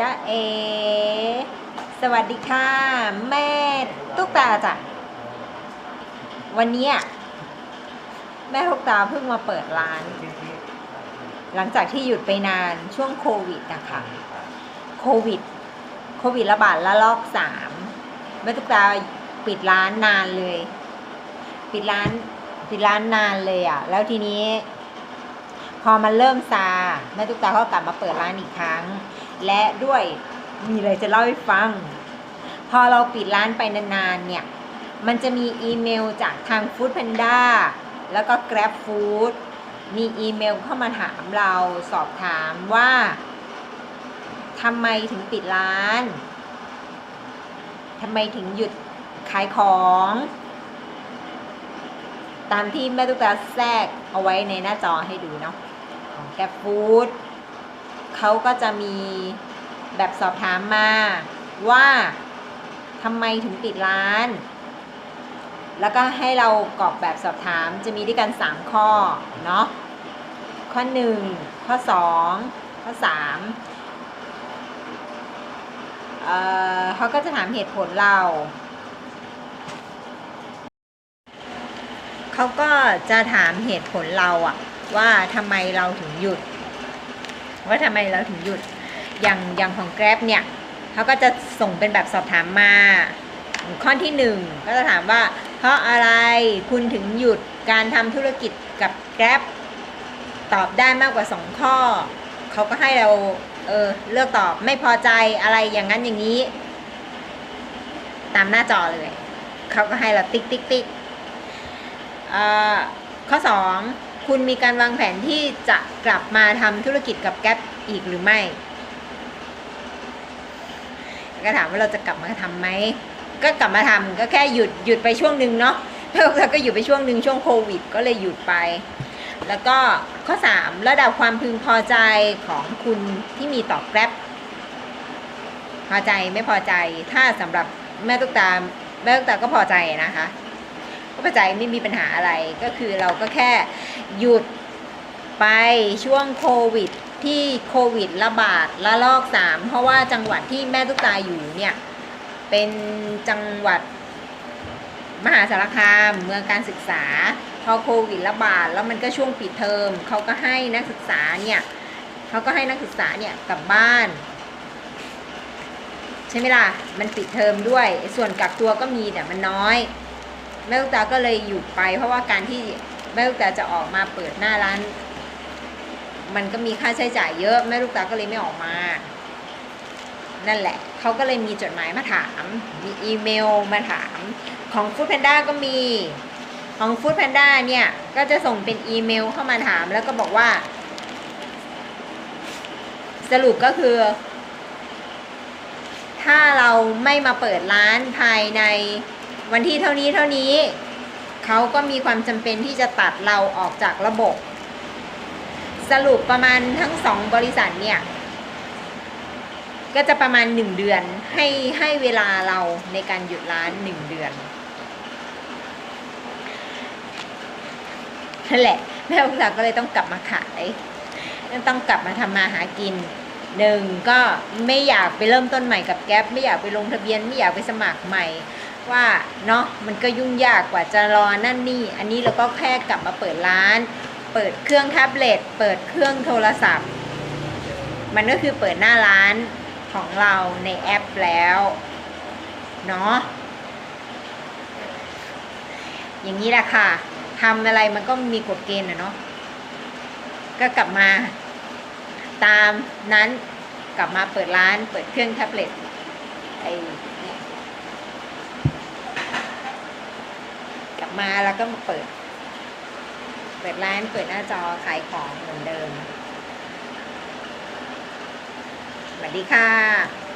จ้าเอ สวัสดีค่ะ แม่ตุ๊กตาจ้ะ วันนี้แม่ตุ๊กตาเพิ่งมาเปิดร้าน หลังจากที่หยุดไปนานช่วงโควิดนะคะ โควิด โควิดระบาดระลอกสามแม่ตุ๊กตาปิดร้านนานเลย ปิดร้านปิดร้านนานเลยอะ่ะ แล้วทีนี้ พอมันเริ่มซาแม่ตุ๊กตาก็กลับมาเปิดร้านอีกครั้ง และด้วยมีอะไรจะเล่าให้ฟัง พอเราปิดร้านไปนานๆเนี่ย มันจะมีอีเมลจากทาง Food Panda แล้วก็ Grab Food มีอีเมลเข้ามาถามเราสอบถามว่าทำไมถึงปิดร้านทำไมถึงหยุดขายของ ตามที่แม่ตุ๊กตาแทรกเอาไว้ในหน้าจอให้ดูเนาะของ Grab Food เขาก็จะมีแบบสอบถามมาว่าทำไมถึงปิดร้าน แล้วก็ให้เรากรอกแบบสอบถามจะมีด้วยกัน 3 ข้อเนาะข้อ 1 ข้อ 2 ข้อ3เอ่อเขาก็จะถามเหตุผลเรา เขาก็จะถามเหตุผลเราอะว่าทำไมเราถึงหยุด ว่าทำไมเราถึงหยุดอย่างอย่างของ Grab เนี่ยเขาก็จะส่งเป็นแบบสอบถามมา ข้อที่หนึ่งก็จะถามว่า เพราะอะไรคุณถึงหยุดการทำธุรกิจกับ Grab ตอบได้มากกว่า 2 ข้อ เขาก็ให้เราเออเลือกตอบไม่พอใจอะไรอย่างนั้นอย่างนี้ ตามหน้าจอเลย เขาก็ให้เราติ๊กติ๊กติ๊กเอ่อข้อ 2 คุณมีการวางแผนที่จะกลับมาทำธุรกิจกับแก๊ปอีกหรือไม่ ก็ถามว่าเราจะกลับมาทำไหม ก็กลับมาทำก็แค่หยุดหยุดไปช่วงหนึ่งเนาะแล้วก็หยุดไปช่วงหนึ่งช่วงโควิด ก็เลยหยุดไป แล้วก็ข้อ 3 ระดับความพึงพอใจของคุณที่มีต่อแกร็บพอใจไม่พอใจถ้าสำหรับแม่ตุ๊กตาแม่ตุ๊กตาก็พอใจนะคะ ก็พอใจไม่มีปัญหาอะไรก็คือเราก็แค่หยุดไปช่วงโควิดที่โควิดระบาดระลอกสามเพราะว่าจังหวัดที่แม่ตุ๊กตาอยู่เนี่ย เป็นจังหวัดมหาสารคามเมืองการศึกษา พอโควิดระบาดแล้วมันก็ช่วงปิดเทอมเขาก็ให้นักศึกษาเนี่ยเขาก็ให้นักศึกษาเนี่ยกลับบ้าน ใช่ไหมล่ะ มันปิดเทอมด้วย ส่วนกักตัวก็มีแต่มันน้อย แม่ลูกตาก็เลยหยุดไป เพราะว่าการที่แม่ลูกตาจะออกมาเปิดหน้าร้าน มันก็มีค่าใช้จ่ายเยอะแม่ลูกตาก็เลยไม่ออกมา นั่นแหละ เขาก็เลยมีจดหมายมาถาม มีอีเมลมาถาม ของ Food Panda ก็มีของ Food Panda เนี่ย ก็จะส่งเป็นอีเมลเข้ามาถามแล้วก็บอกว่า สรุปก็คือ ถ้าเราไม่มาเปิดร้านภายใน วันที่เท่านี้เท่านี้เขาก็มีความจำเป็นที่จะตัดเราออกจากระบบ สรุปประมาณทั้งสองบริษัทเนี่ย ก็จะประมาณหนึ่งเดือนให้ให้เวลาเราในการหยุดร้านหนึ่งเดือนนั่นแหละแม่พุกษาก็เลยต้องกลับมาขายต้องกลับมาทำมาหากินหนึ่งก็ไม่อยากไปเริ่มต้นใหม่กับแก๊ปไม่อยากไปลงทะเบียนไม่อยากไปสมัครใหม่ ว่าเนาะมันก็ยุ่งยากกว่าจะรอนั่นนี่ อันนี้เราก็แค่กลับมาเปิดร้าน เปิดเครื่องแท็บเล็ตเปิดเครื่องโทรศัพท์ มันก็คือเปิดหน้าร้านของเราในแอปแล้วเนาะอย่างนี้แหละค่ะทำอะไรมันก็มีกฎเกณฑ์นะเนาะก็กลับมาตามนั้นกลับมาเปิดร้านเปิดเครื่องแท็บเล็ตไอ้เนี่ยกลับ มาแล้วก็มาเปิด เปิดร้านเปิดหน้าจอขายของเหมือนเดิม สวัสดีค่ะ